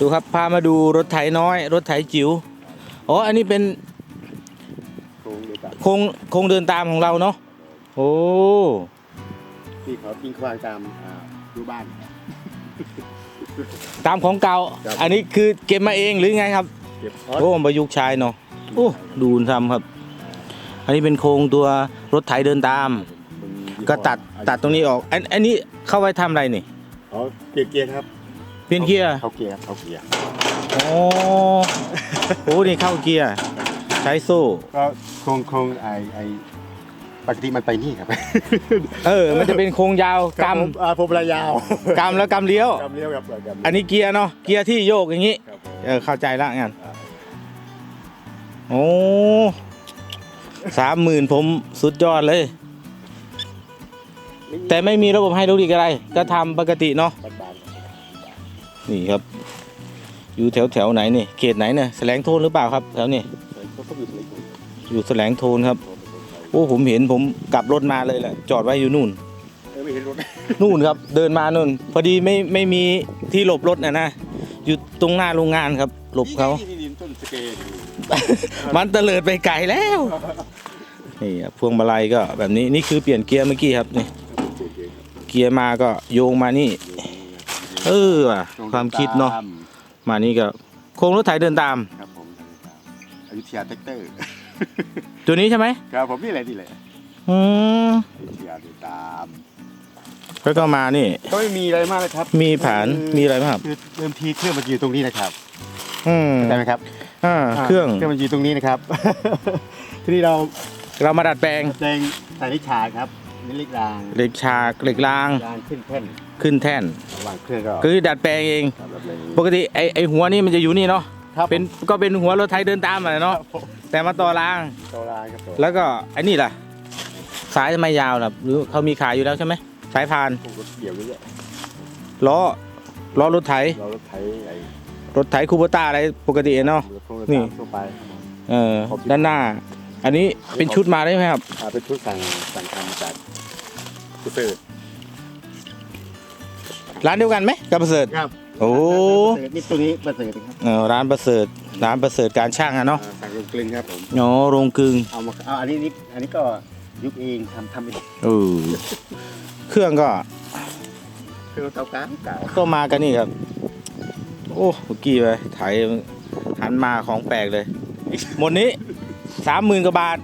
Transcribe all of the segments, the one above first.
ดูครับพามาดูรถไถน้อย รถไถจิ๋วอ๋ออันนี้เป็นโครงเดียวกันโครงโครงเดินตามของเราเนาะโอ้ที่เขาทิ้งควางตามอ่าดูบ้าน ตามของเก่า ครับ อันนี้คือเก็บมาเองหรือไงครับเก็บพอดโอ้ประยุกต์ใช้เนาะโอ้ดูทำครับ อันนี้เป็นโครงตัวรถไถเดินตาม ก็ตัดตัดตรงนี้ออกอันอันนี้เข้าไว้ทำอะไรนี่ อ๋อเปลี่ยนเกียร์ครับ เปลี่ยนเกียร์เขาเกียร์เขาเกียร์โอ้โหนี่เข้าเกียร์ใช้โซ่ก็โครงโครงไอไอปกติมันไปนี่ครับเออ มันจะเป็นโครงยาวกผมอ่าผมระยาวำกำแล้วกำเลี้ยว กำเลี้ยวครับกำอันนี้เกียร์เนาะเกียร์ที่โยกอย่างนี้ ครับผมเออเข้าใจละงั้นอ่าโอ้สามหมื่นผมสุดยอดเลย แต่ไม่มีระบบไฮดรอลิกอะไร ก็ทำปกติเนาะ บ้าน นี่ครับ อยู่แถวแถวไหนนี่เขตไหนเนี่ยแสลงโทนหรือเปล่าครับแถวนี้ๆเขาก็อยู่ในกรุงอยู่แสลงโทนครับโอ้ผมเห็นผมกลับรถมาเลยแหละจอดไว้อยู่นู่นเออไม่เห็นรถนู่นครับ เดินมานู่น พอดีไม่ไม่มีที่หลบรถนะนะอยู่ตรงหน้าโรงงานครับ หลบเขานี่นี่ต้นสเกย์อยู่มันเตลิดไปไกลแล้วนี่ครับพวงมาลัยก็แบบนี้นี่คือเปลี่ยนเกียร์เมื่อกี้ครับนี่เกียร์มาก็โยงมานี่ เออว่ะความคิดเนาะมานี่ก็โครงรถไถเดินตามครับผมอยุธยาแท็กเตอร์ตัวนี้ใช่ไหมครับผมนี่แหละนี่แหละอืมอยุธยาเดินตามแล้วก็มานี่ก็ไม่มีอะไรมากเลยครับ มีผานมีอะไรบ้างครับคือเริ่มทีเครื่องมันอยู่ตรงนี้นะครับอืมได้ไหมครับอ่าเครื่องเครื่องมันอยู่ตรงนี้นะครับ ทีนี้เราเรามาดัดแปลงแปลงใส่นิชาครับนี่เล็กรางเหล็กฉากเหล็กรางรางขึ้นแท่น ขึ้นแท่นระหว่างเครื่องก็คือดัดแปลงเองทำแบบนี้ ปกติไอไอหัวนี่มันจะอยู่นี่เนาะครับ เป็นก็เป็นหัวรถไถเดินตามอะเนาะแต่มาต่อรางตัวรางครับตัวแล้วก็ไอ้นี่ล่ะ สายทำไมยาวล่ะหรือเขามีขายอยู่แล้วใช่ไหมสายพานพวกรถเกี่ยวเยอะล้อล้อรถไถๆเรารถไถไอ้รถไถคูโบต้าอะไรปกติเนาะ รถพวกรถนี่ ตามทั่วไป เออด้านหน้า อันนี้เป็นชุดมาได้ไหมครับอ่าเป็นชุดสั่งสั่งทำจากกุเตอ ร์ร้านเดียวกันไหมกับประเสริฐครับโอ้นี่ตัวนี้ประเสริฐครับเออร้านประเสริฐร้านประเสริฐการช่างอะเนาะอ่าสั่งลงกลึงครับผมอ๋อโรงกลึงเอามาเอาอันนี้นี่อันนี้ก็ยุคเองทำทำเองเออเครื่องก็เครื่องเก่าๆเก่าก็มากันนี่ครับ โอ้เมื่อกี้ไปไถหันมาของแปลกเลย หมดนี้สามหมื่นกว่าบาท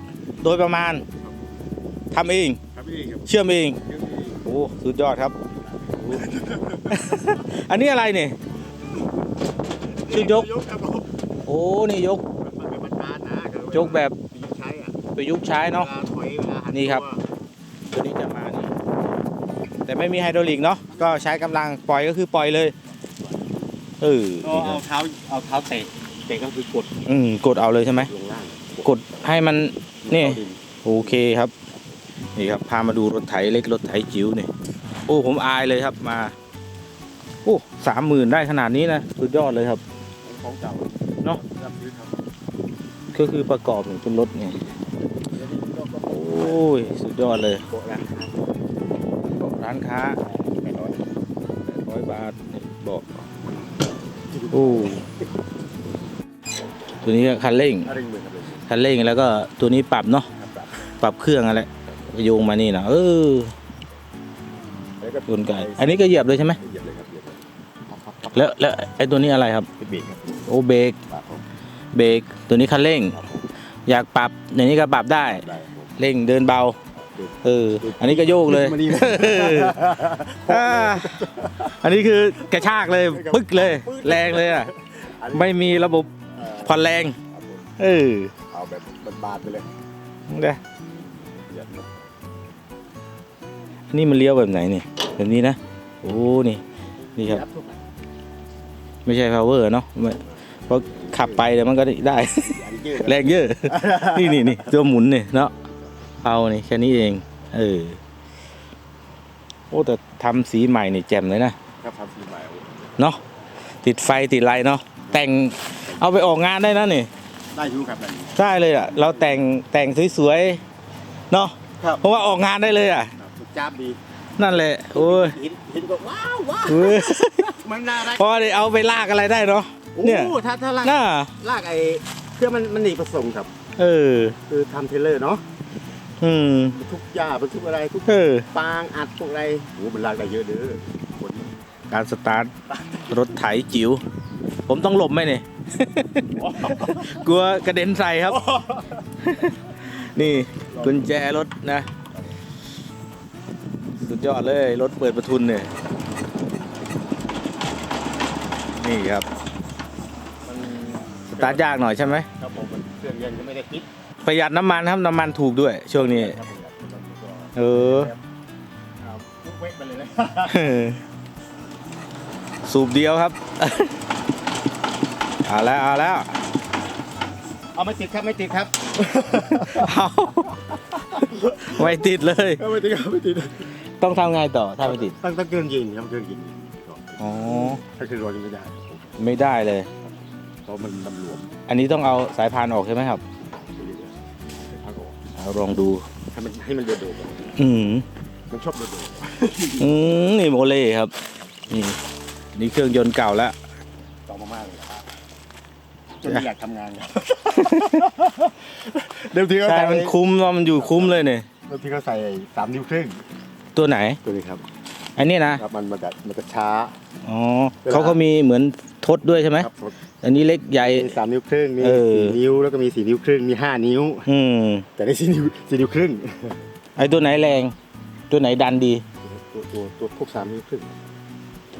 โดยประมาณทำเองครับพี่ครับเชื่อมเองยุคเอง โอ้ สุดยอดครับ อันนี้อะไรเนี่ยชุดยก ยกครับผมโอ้นี่ยกมันเป็นบ้านๆนะยกแบบยุคใช้อะประยุกต์ใช้เนาะ วลถอยเวลาหันี่ครับตัวนี้จะมานี่แต่ไม่มีไฮดรอลิกเนาะก็ใช้กำลังปล่อยก็คือปล่อยเลยเออก็นี่คเอารับเท้าเอาเท้าเตะเตะก็คือกดอืมกดเอาเลยใช่ไหมลงล่างกดให้มันนี่ เข้าดิโอเคครับ นี่ครับ พามาดูรถไถเล็กรถไถจิ๋วนี่ โอ้ผมอายเลยครับมา โอ้สามหมื่นได้ขนาดนี้นะสุดยอดเลยครับของเก่าเนอะรับซื้อครับก็คือประกอบหนึ่งเป็นรถไงแล้วนี่ก็ก็โอ้ยสุดยอดเลยโปะนะบอกร้านค้าแปดร้อยร้อยบาทนี่บอกโอ้ตัวนี้ก็คันเร่งถ้าเร่งมือครับเลยคันเร่งแล้วก็ตัวนี้ปรับเนาะครับครับปรับเครื่องอะไรโยงมานี่นะเออแล้ว ก็กลไก อันนี้ก็เหยียบเลยใช่ไหมเหยียบเลยครับเหยียบเลยครับครับครับแล้วแล้วไอ้ตัวนี้อะไรครับ เป็นเบรกครับโอ้เบรกครับผมเบรกตัวนี้คันเร่งครับผมอยากปรับอย่างนี้ก็ปรับได้ ได้ครับผมเร่งเดินเบา เออ อันนี้ก็โยกเลย มานี่อ่าอันนี้คือกระชากเลย ปึ๊กเลย แรงเลยอะไม่มีระบบเอ่อผ่อนแรง ครับผมเออเอาแบบบานๆไปเลยเด้อเหยียบเลยอั นนี้มันเลี้ยวแบบไหนนี่แบบนี้นะโอ้นี่นี่ครับครับทุกอันไม่ใช่ power เนาะไม่เพราะขับไปเดี๋ยวมันก็ได้อันนี้เยอะแรงเยอะ นี่นี่นี่ตัวหมุนนี่เนาะเอานี่แค่นี้เองเออโอ้แต่ทำสีใหม่นี่แจ่มเลยนะครับทำสีใหม่เอาเนาะติดไฟติดไรเนาะแต่งเอาไปออกงานได้นะนี่ได้อยูครับแบบนี้ได้เลยอะเราแต่งแต่งสวยๆเนาะครับเพราะว่าออกงานได้เลยอะครับ จ้าบดีนั่นแหละโอ้ยเห็นเห็นก็ว้าวว้าวเว้ยมันน่ารักพอได้เอาไปลากอะไรได้เนาะเนี่ยโอ้ถ้าถ้าลากน่าลากไอ้เครื่องมันมันหนีผสมครับ เออ คือทำเทรลเลอร์เนาะอืมบรรทุกหญ้าบรรทุกอะไรทุกเออปางอัดพวกอะไรโอ้มันลากได้เยอะเด้อคนการสตาร์ทรถไถจิ๋วผมต้องหลบไหมเนี่ยกลัวกระเด็นใส่ครับ นี่กุญแจรถนะสุ ดยอดเลย รถเปิดประทุนเนี่ย นี่ครับ มันสตาร์ทยากหน่อยใช่ไหม ครับผมมันเครื่องยังก็ไม่ได้คิดประหยัดน้ำมันครับ น้ำมันถูกด้วย ช่วงนี้ ครับผมครับผมก็เออเอาลุกเวกไปเลยนะ สูบเดียวครับ เอาแล้วเอาแล้ว เอาไม่ติดครับไม่ติดครับ เอา ไม่ติดเลยเอาไม่ติดครับไม่ติด ต้องทำไงต่อถ้าไม่ติดตั้งตั้งเครื่องยิงครับเครื่องยิงก่อนอ๋อถ้าเครื่องร้อนยังไม่ได้ครับผมไม่ได้เลย เพราะมันมันหลวมอันนี้ต้องเอาสายพานออกใช่ไหมครับไปเรื่อยๆให้พักออกเอาลองดูให้มันให้มันโดดๆอะอืมมันชอบโดดอืมนี่โมเล่ครับ นี่นี่เครื่องยนต์เก่าแล้วๆต่อมามากเลยครับจนไม่อยากทำงานครับเดิมทีเขาใช่ใส่มันคุ้มเนาะมันอยู่คุ้มเลยเนี่ยเดิมทีเขาใส่สามนิ้วครึ่ง ตัวไหน ตัวนี้ครับอันนี้นะครับมันมันจะมันจะช้า อ๋อเขาก็มีเหมือนทดด้วยใช่ไหมครับอันนี้เล็กใหญ่ มีสามนิ้วครึ่งมีเออ สี่นิ้วแล้วก็มีสี่นิ้วครึ่งมีห้านิ้ว อืมแต่ได้สี่นิ้วสี่นิ้วครึ่งไอ้ตัวไหนแรง ตัวไหนดันดี ตัวตัวตัวพวกสามนิ้วครึ่ง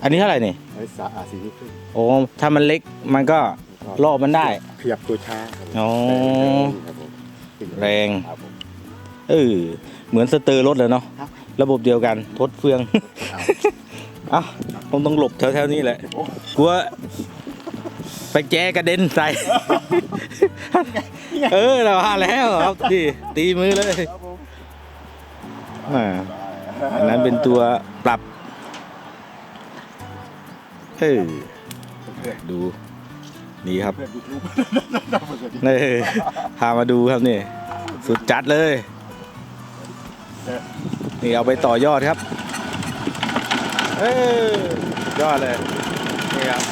อันนี้เท่าไหร่เนี่ยอันนี้สาอ่าสี่นิ้วครึ่งโอ้ถ้ามันเล็กมันก็รอบมันได้ ขยับตัวช้าครับอ๋อครับผมแรง ครับผมเออเหมือนสเตอร์รถเลยเนาะ ครับ ระบบเดียวกันทดเฟืองครับอะผมต้องหลบแถวๆนี้แหละกลัวไปแจกระเด็นใส่ เออเราว่าแล้วครับดีตีมือเลยครับผมอ่าอันนั้นเป็นตัวปรับ เออดูนี่ครับเพื่อนยูทูบนี่พามาดูครับนี่ สุดจัดเลย นี่เอาไปต่อยอดครับเออยยอดเลยนี่ครับ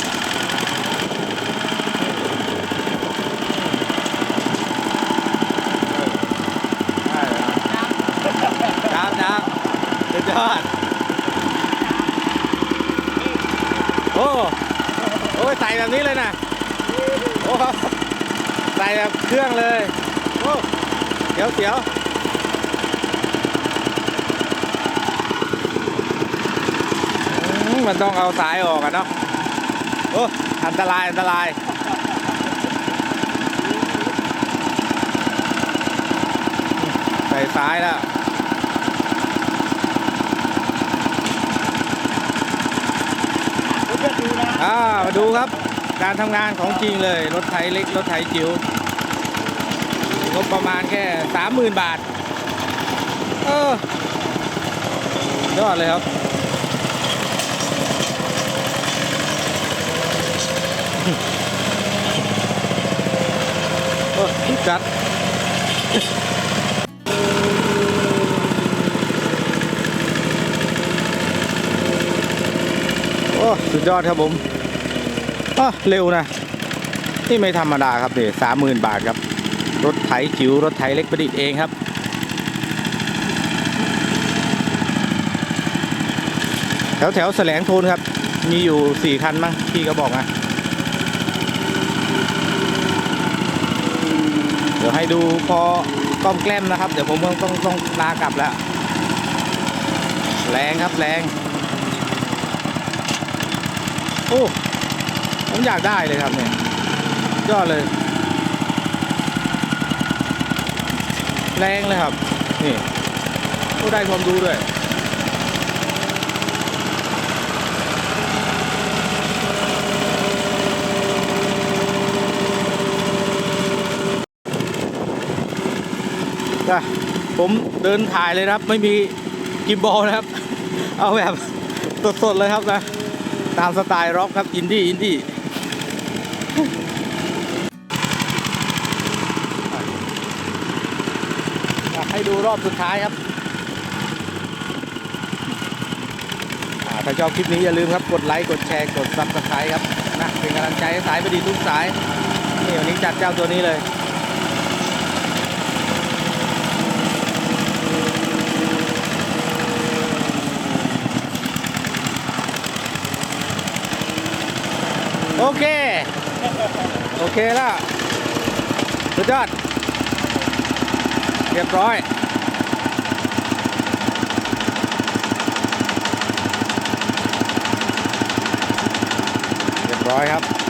ได้เลยครับจ้าจ้าสุดยอดโอ้โอ้ใส่แบบนี้เลยนะโอ้ใส่แบบเครื่องเลยโอ้เดี๋ยวเดี๋ยว มมันต้องเอาสายออกอะเนาะโอ้อันตราย อันตรายใส่ซ้ายแล้วเพื่อนดูนะอ่ามาดูครับ การทำงานของจริงเลย รถไถเล็ก รถไถจิ๋วงบประมาณแค่สามหมื่นบาท เออยอดเลยครับ โอ้ จัดโอ้สุดยอดครับผมอะเร็วนะ นี่ไม่ธรรมดาครับเนี่ยสามหมื่นบาทครับ รถไถจิ๋วรถไถเล็กประดิษฐ์เองครับแถวแถวแสลงโทนครับ มีอยู่สี่คันมั้งพี่ก็บอกนะ ดี๋ยวให้ดูพอก้อมแกล้มนะครับ เดี๋ยวผมต้องต้องต้องลากลับแล้ว แรงครับแรง โอ้ผมอยากได้เลยครับเนี่ยยอดเลย แรงเลยครับ นี่ก็ได้ความรู้ด้วย นะผมเดินถ่ายเลยครับ ไม่มีกิมบอลนะครับ เอาแบบสดๆเลยครับนะ ตามสไตล์ร็อกครับ อินดี้อินดี้ให้ดูรอบสุดท้ายครับถ้าชอบคลิปนี้อย่าลืมครับ กดไลค์ กดแชร์ กดซับสไครต์ครับนะเป็นกำลังใจสายไปดีทุกสาย นี่วันนี้จัดเจ้าตัวนี้เลย โอเค โอเคแล้ว สุดยอด เรียบร้อย เรียบร้อยครับ